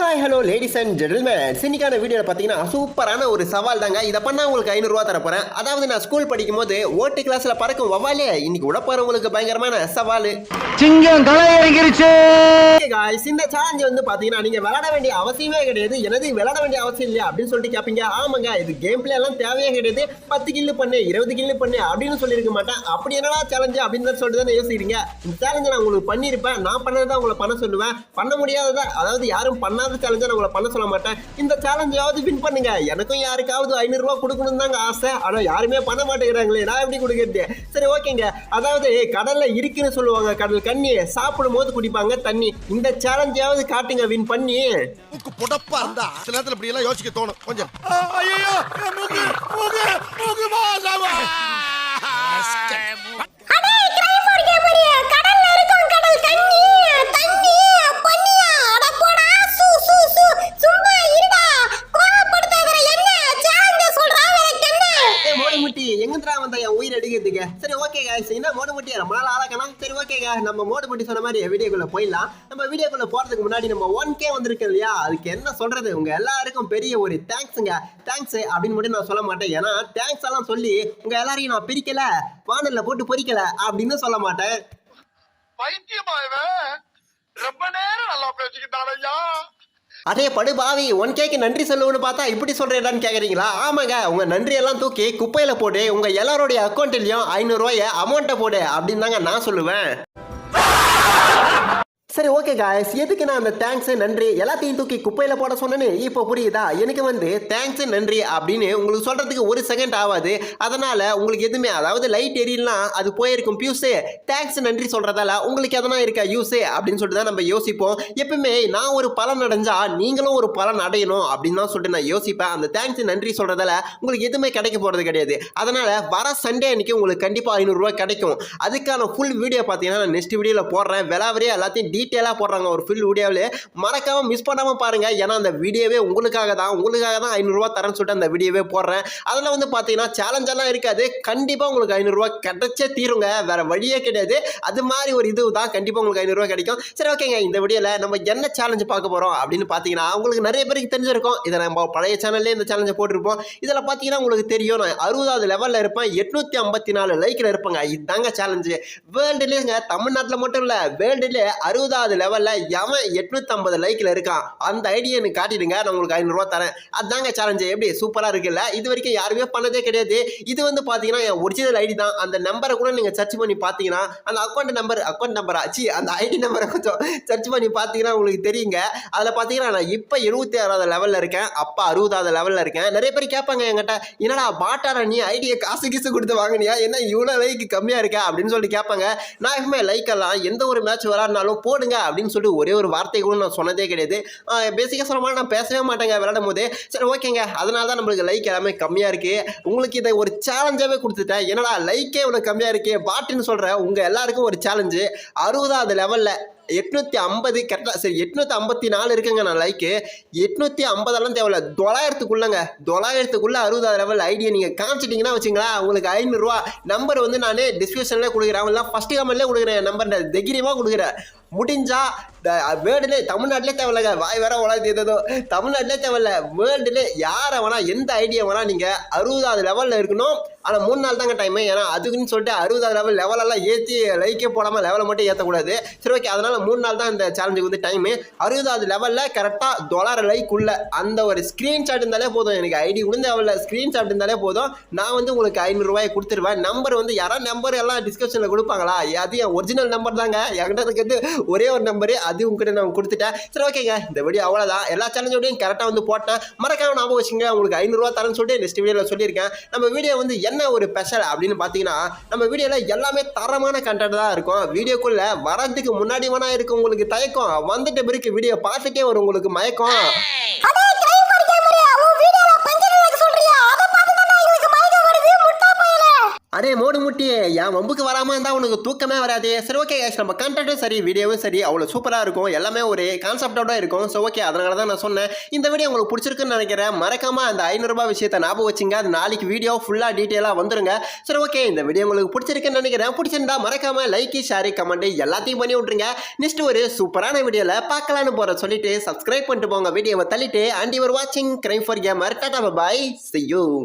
Hi hello ladies and gentlemen இன்னைக்கான வீடியோவில் பார்த்தீங்கன்னா சூப்பரான ஒரு சவால் தாங்க. இதை பண்ணால் உங்களுக்கு ஐநூறுரூவா தரப்போகிறேன் அதாவது நான் ஸ்கூல் படிக்கும் போது ஓட்டு கிளாஸில் பறக்கும் வவ்வாலே இன்னைக்கு உடப்போறவங்களுக்கு பயங்கரமான சவால். சிங்கம் களை இறங்கிருச்சு காய்ஸ் இந்த சேலஞ்ச் வந்து பார்த்தீங்கன்னா நீங்கள் விளையாட வேண்டிய அவசியமே கிடையாது. எனது விளையாட வேண்டிய அவசியம் இல்லையா அப்படின்னு சொல்லிட்டு கேட்பீங்க ஆமாங்க இது கேம் பிளே எல்லாம் தேவையே கிடையாது. பத்து கில்லு பண்ணு இருபது கில்லு பண்ணு அப்படின்னு சொல்லியிருக்க மாட்டேன். அப்படி என்னடா சேலஞ்சு அப்படின்னு தான் சொல்லிட்டு தானே யோசிக்கிறீங்க. இந்த சேலஞ்சை நான் உங்களுக்கு பண்ணியிருப்பேன். நான் பண்ணதை உங்களை பண்ண சொல்லுவேன். பண்ண முடியாததை அதாவது யாரும் பண்ணாத சேலஞ்சை நான் உங்களை பண்ண சொல்ல மாட்டேன். இந்த சேலஞ்சாவது வின் பண்ணுங்க. எனக்கும் யாருக்காவது ஐநூறுரூவா கொடுக்கணும் தாங்க ஆசை. ஆனால் யாருமே பண்ண மாட்டேங்கிறாங்களே. நான் எப்படி கொடுக்கறது? சரி ஓகேங்க. அதாவது கடல்ல இருக்குன்னு சொல்லுவாங்க. கடல் கண்ணி. சாப்பிடும் போது குடிப்பாங்க தண்ணி. இந்த சேலஞ்சாவது காட்டுங்க வின் பண்ணி. புடப்பா இருந்தா சில நேரத்துல இப்படி எல்லாம் யோசிக்க தோணும். கொஞ்சம். ஐயோ சரி ஓகே guys என்ன மோடுமுட்டி ரொம்ப நாள் ஆளாக்கணும் சரி ஓகேங்க நம்ம மோடுமுட்டி சொன்ன மாதிரி வீடியோக்குள்ள போயிடலாம். நம்ம வீடியோக்குள்ள போறதுக்கு முன்னாடி நம்ம ஒன் கே வந்திருக்கு இல்லையா? அதுக்கு என்ன சொல்றது? உங்க எல்லாருக்கும் பெரிய ஒரு தேங்க்ஸுங்க தேங்க்ஸ் அப்படின்னு மட்டும் நான் சொல்ல மாட்டேன். ஏன்னா தேங்க்ஸ் எல்லாம் சொல்லி உங்க எல்லாரையும் நான் பிரிக்கல வானல்ல போட்டு பொறிக்கல அப்படின்னு சொல்ல மாட்டேன். பைத்தியமா ரொம்ப நேரம் நல்லா பேசிக்கிட்டாலையா அதே படு பாவி ஒன் கேக்கு நன்றி சொல்லுவோன்னு பார்த்தா இப்படி சொல்றேடான்னு கேக்குறீங்களா? ஆமாங்க உங்க நன்றி எல்லாம் தூக்கி குப்பையில போடு உங்க எல்லாருடைய அக்கௌண்ட்லயும் ஐநூறுரூவாய அமௌண்ட்டை போடு அப்படின்னு தாங்க நான் சொல்லுவேன். சரி ஓகே காய்ஸ் எதுக்கு நான் அந்த தேங்க்ஸ் நன்றி எல்லாத்தையும் தூக்கி குப்பையில் போட சொன்னேன்னு இப்போ புரியுதா? எனக்கு வந்து தேங்க்ஸ் நன்றி அப்படின்னு உங்களுக்கு சொல்கிறதுக்கு ஒரு செகண்ட் ஆகாது அதனால் உங்களுக்கு எதுவுமே அதாவது லைட் எரியலாம் அது போயிருக்கும். பியூஸு தேங்க்ஸ் நன்றி சொல்கிறதால உங்களுக்கு எதனா இருக்கா? யூஸு அப்படின்னு சொல்லிட்டு தான் நம்ம யோசிப்போம். எப்பவுமே நான் ஒரு பலன் அடைஞ்சா நீங்களும் ஒரு பலன் அடையணும் அப்படின்னு தான் சொல்லிட்டு நான் யோசிப்பேன். அந்த தேங்க்ஸ் நன்றி சொல்கிறதால உங்களுக்கு எதுவுமே கிடைக்க போகிறது கிடையாது. அதனால் வர சண்டே அன்னைக்கு உங்களுக்கு கண்டிப்பாக ஐநூறுரூவா கிடைக்கும். அதுக்கான ஃபுல் வீடியோ பார்த்தீங்கன்னா நான் நெக்ஸ்ட் வீடியோவில் போடுறேன். விலாவரியே எல்லாத்தையும் டீ டீட்டெயிலாக போடுறாங்க. ஒரு ஃபுல் வீடியோவில் மறக்காமல் மிஸ் பண்ணாமல் பாருங்கள் ஏன்னா அந்த வீடியோவே உங்களுக்காக தான். உங்களுக்காக தான் ஐநூறுரூவா தரேன்னு சொல்லிட்டு அந்த வீடியோவே போடுறேன். அதில் வந்து பார்த்தீங்கன்னா சேலஞ்செல்லாம் இருக்காது. கண்டிப்பாக உங்களுக்கு ஐநூறுரூவா கிடைச்சே தீருங்க. வேறு வழியே கிடையாது. அது மாதிரி ஒரு இது தான் கண்டிப்பாக உங்களுக்கு ஐநூறுரூவா கிடைக்கும். சரி ஓகேங்க இந்த வீடியோவில் நம்ம என்ன சேலஞ்சு பார்க்க போகிறோம் அப்படின்னு பார்த்தீங்கன்னா உங்களுக்கு நிறைய பேருக்கு தெரிஞ்சிருக்கும். இதை நம்ம பழைய சேனல்லே இந்த சேலஞ்சை போட்டிருப்போம். இதில் பார்த்தீங்கன்னா உங்களுக்கு தெரியும். நான் அறுபதாவது லெவலில் இருப்பேன். எட்நூற்றி ஐம்பத்தி நாலு லைக்கில் இருப்பேங்க. இதுதாங்க சேலஞ்சு வேர்ல்டுலேங்க தமிழ்நாட்டில் மட்டும் இல்லை வேர்ல்டுலேயே அறுபது அறுபதாவது லெவலில் எவன் எட்நூற்றம்பது லைக்கில் இருக்கான்? அந்த ஐடியா எனக்கு காட்டிடுங்க நான் உங்களுக்கு ஐநூறுரூவா தரேன். அதுதாங்க சேலஞ்சு எப்படி? சூப்பராக இருக்குல்ல? இது வரைக்கும் யாருமே பண்ணதே கிடையாது. இது வந்து பார்த்தீங்கன்னா என் ஒரிஜினல் ஐடி தான். அந்த நம்பரை கூட நீங்கள் சர்ச் பண்ணி பார்த்தீங்கன்னா அந்த அக்கௌண்ட் நம்பர் அக்கௌண்ட் நம்பரா சி அந்த ஐடி நம்பரை கொஞ்சம் சர்ச் பண்ணி பார்த்தீங்கன்னா உங்களுக்கு தெரியுங்க. அதில் பார்த்தீங்கன்னா நான் இப்போ எழுபத்தி ஆறாவது லெவலில் இருக்கேன். அப்பா அறுபதாவது லெவலில் இருக்கேன். நிறைய பேர் கேட்பாங்க என்கிட்ட என்னடா பாட்டாரா நீ? ஐடியை காசு கீசு கொடுத்து வாங்கினியா? என்ன இவ்வளோ லைக் கம்மியாக இருக்கா? அப்படின்னு சொல்லிட்டு கேட்பாங்க. நான் எப்பவுமே லைக் எல்லாம் எந்த ஒரு மேட்ச் விளாட்னாலும் போடுங்க அப்படின்னு சொல்லிட்டு ஒரே ஒரு வார்த்தை கூட நான் சொன்னதே கிடையாது. பேசிக்காக சொல்ல நான் பேசவே மாட்டேங்க விளையாடும் போது. சரி ஓகேங்க. அதனால தான் நம்மளுக்கு லைக் எல்லாமே கம்மியாக இருக்குது உங்களுக்கு இதை ஒரு சேலஞ்சாகவே கொடுத்துட்டேன். என்னடா லைக்கே இவ்வளோ கம்மியாக இருக்குது பாட்டுன்னு சொல்கிறேன் உங்கள் எல்லாருக்கும் ஒரு சேலஞ்சு அறுபதாவது லெவலில் எட்நூற்றி ஐம்பது கரெக்டாக சரி எட்நூற்றி ஐம்பத்தி நாலு இருக்குங்க நான் லைக்கு எட்நூற்றி ஐம்பதெல்லாம் தேவையில்ல. தொள்ளாயிரத்துக்குள்ளங்க. தொள்ளாயிரத்துக்குள்ளே அறுபதாவது லெவல் ஐடியா நீங்கள் காமிச்சிட்டிங்கன்னா வச்சுங்களேன் உங்களுக்கு ஐநூறுரூவா நம்பர் வந்து நான் டிஸ்கிரிப்ஷனில் கொடுக்குறேன். அவங்களாம் ஃபஸ்ட்டு கமெண்ட்லேயே கொடுக்குறேன். நம்பர் தைரியமாக கொடுக்குறேன். முடிஞ்சா வேர்ல்டுலே தமிழ்நாட்டிலே தேவையில்லைங்க. வாய் வேற உலகத்து ஏதோ தமிழ்நாட்டிலே தேவையில்ல. வேர்ல்டுலே யாரை வேணா எந்த ஐடியா வேணா நீங்கள் அறுபதாவது லெவலில் இருக்கணும். ஆனால் மூணு நாள் தாங்க டைமு ஏன்னா அதுக்குன்னு சொல்லிட்டு அறுபதாவது லெவல் லெவலெல்லாம் ஏற்றி லைக்கே போடாமல் லெவலை மட்டும் ஏற்றக்கூடாது சரி ஓகே அதனால் மூணு நாள் தான் இந்த சேலஞ்சுக்கு வந்து டைமு அறுபதாவது லெவலில் கரெக்டாக தொள்ளாயிரம் லைக் உள்ள அந்த ஒரு ஸ்க்ரீன்ஷாட் இருந்தாலே போதும். எனக்கு ஐடி கூட தேவையில்ல ஸ்க்ரீன்ஷாட் இருந்தாலே போதும். நான் வந்து உங்களுக்கு ஐநூறுரூவாயை கொடுத்துருவேன். நம்பர் வந்து யாராவது நம்பர் எல்லாம் டிஸ்கிரிப்ஷனில் கொடுப்பாங்களா? அது என் ஒரிஜினல் நம்பர் தாங்க. என்கிட்ட இருக்கிறது ஒரே ஒரு நம்பரு அது உங்ககிட்ட நான் கொடுத்துட்டேன். சரி ஓகேங்க இந்த வீடியோ அவ்வளோதான் எல்லா சேலஞ்சோடையும் கரெக்டாக வந்து போட்டேன். மறக்காம ஞாபகம் வச்சுங்க உங்களுக்கு ஐநூறுரூவா தரேன்னு சொல்லிட்டு நெக்ஸ்ட் வீடியோவில் சொல்லியிருக்கேன். நம்ம வீடியோ வந்து என்ன ஒரு ஸ்பெஷல் அப்படின்னு பார்த்தீங்கன்னா நம்ம வீடியோவில் எல்லாமே தரமான கண்டென்ட் தான் இருக்கும். வீடியோக்குள்ளே வரதுக்கு முன்னாடி வேணா இருக்கும் உங்களுக்கு தயக்கம். வந்துட்டு பிறகு வீடியோ பார்த்துட்டே வரும் உங்களுக்கு மயக்கம் அடே கிரைம் ஃபார் கேமரி உன் வீடியோல பஞ்சர் வைக்க சொல்றியா அத பார்த்து தான் எங்களுக்கு மயக்கம் வருது முட்டா பயல குட்டி என் வம்புக்கு வராமல் இருந்தால் உனக்கு தூக்கமே வராது. சரி ஓகே கேஷ் நம்ம கண்டென்ட்டும் சரி வீடியோவும் சரி அவ்வளோ சூப்பராக இருக்கும். எல்லாமே ஒரு கான்செப்டோட இருக்கும். ஸோ ஓகே அதனால தான் நான் சொன்னேன். இந்த வீடியோ உங்களுக்கு பிடிச்சிருக்குன்னு நினைக்கிறேன். மறக்காமல் அந்த ஐநூறுரூபா விஷயத்தை ஞாபகம் வச்சுங்க. அது நாளைக்கு வீடியோ ஃபுல்லாக டீட்டெயிலாக வந்துருங்க. சரி ஓகே இந்த வீடியோ உங்களுக்கு பிடிச்சிருக்குன்னு நினைக்கிறேன். பிடிச்சிருந்தா மறக்காமல் லைக்கு ஷேர் கமெண்ட் எல்லாத்தையும் பண்ணி விட்ருங்க நெக்ஸ்ட் ஒரு சூப்பரான வீடியோவில் பார்க்கலான்னு போகிற சொல்லிட்டு சப்ஸ்கிரைப் பண்ணிட்டு போங்க. வீடியோவை தள்ளிட்டு அண்ட் யுவர் வாட்சிங் crime for gamer tata bye செய்யும்